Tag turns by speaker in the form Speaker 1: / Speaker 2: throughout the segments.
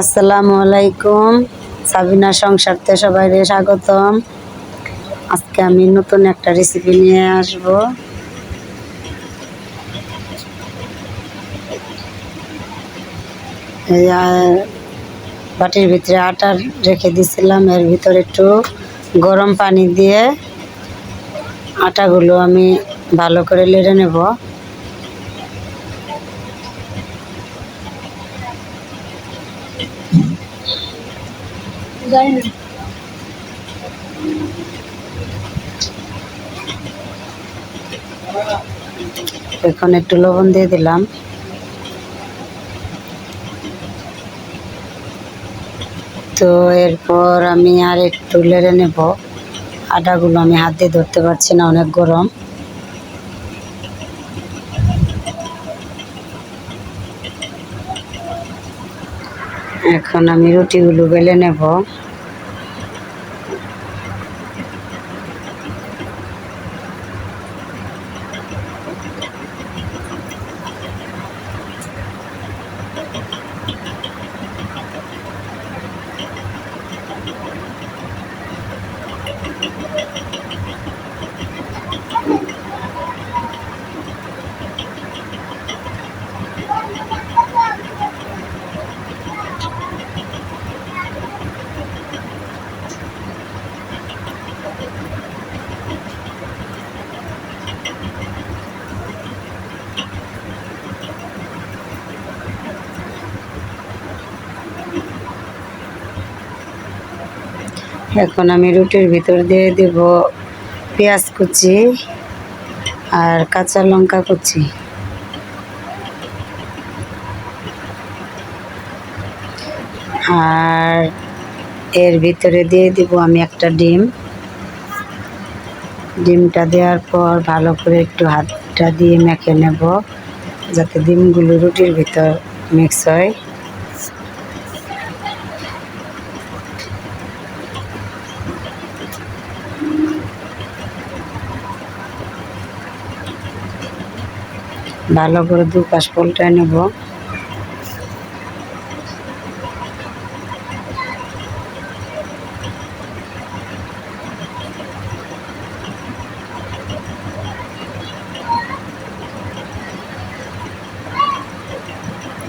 Speaker 1: আসসালামু আলাইকুম। সাবিনা সংসারতে সবাই স্বাগতম। আজকে আমি নতুন একটা রেসিপি নিয়ে আসব। বাটির ভিতরে আটা রেখে দিছিলাম। এর ভিতরে একটু গরম পানি দিয়ে আটাগুলো আমি ভালো করে লেড়ে নেব। এখন একটু লবণ দিয়ে দিলাম। তো এরপর আমি আর একটু লেড়ে নেব। আটাগুলো আমি হাত দিয়ে ধরতে পারছি না, অনেক গরম। এখন আমি রুটিগুলো বেলে নেব। এখন আমি রুটির ভিতর দিয়ে দেব পেঁয়াজ কুচি আর কাঁচা লঙ্কা কুচি। আর এর ভিতরে দিয়ে দিব আমি একটা ডিম। ডিমটা দেওয়ার পর ভালো করে একটু হাতটা দিয়ে মেখে নেব, যাতে ডিমগুলো রুটির ভিতর মিক্স হয়। ভালো করে দু পাশ পোলটায় নেব।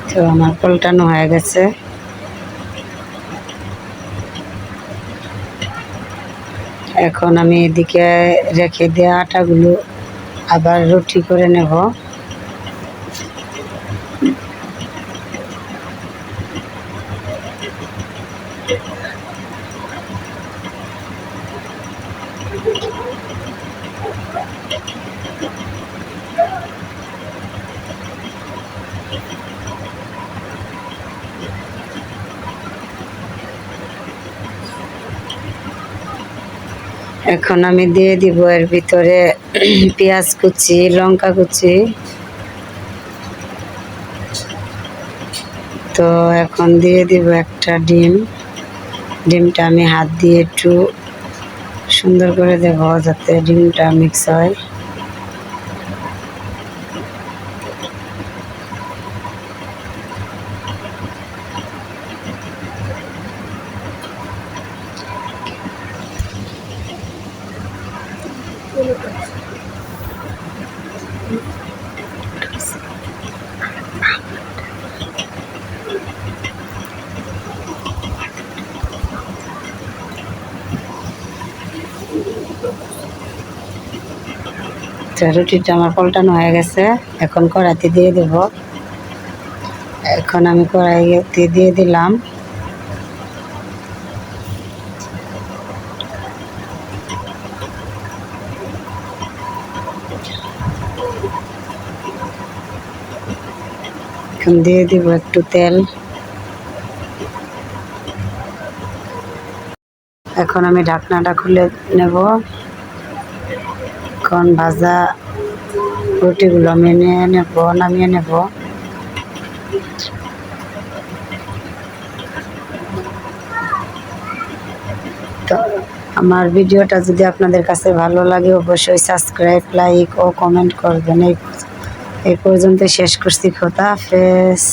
Speaker 1: তো আমার পোলটানো হয়ে গেছে। এখন আমি এদিকে রেখে দেওয়া আটাগুলো আবার রুটি করে নেব। এখন আমি দিয়ে দিব এর ভিতরে পেঁয়াজ কুচি, লঙ্কা কুচি। তো এখন দিয়ে দিব একটা ডিম। ডিমটা আমি হাত দিয়ে একটু সুন্দর করে দেব যাতে ডিমটা মিক্স হয়। রুটিটা আমার পল্টানো হয়ে গেছে। এখন কড়াইতে দিয়ে দেব। এখন আমি কড়াইতে দিয়ে দিলাম। এখন দিয়ে দিব একটু তেল। এখন আমি ঢাকনাটা খুলে নেব। এখন ভাজা রুটিগুলো আমি নিয়ে নেব, নামিয়ে নেব। তো আমার ভিডিওটা যদি আপনাদের কাছে ভালো লাগে, অবশ্যই সাবস্ক্রাইব, লাইক ও কমেন্ট করবেন। এই এই পর্যন্ত শেষ করছি। খোদা হাফেজ।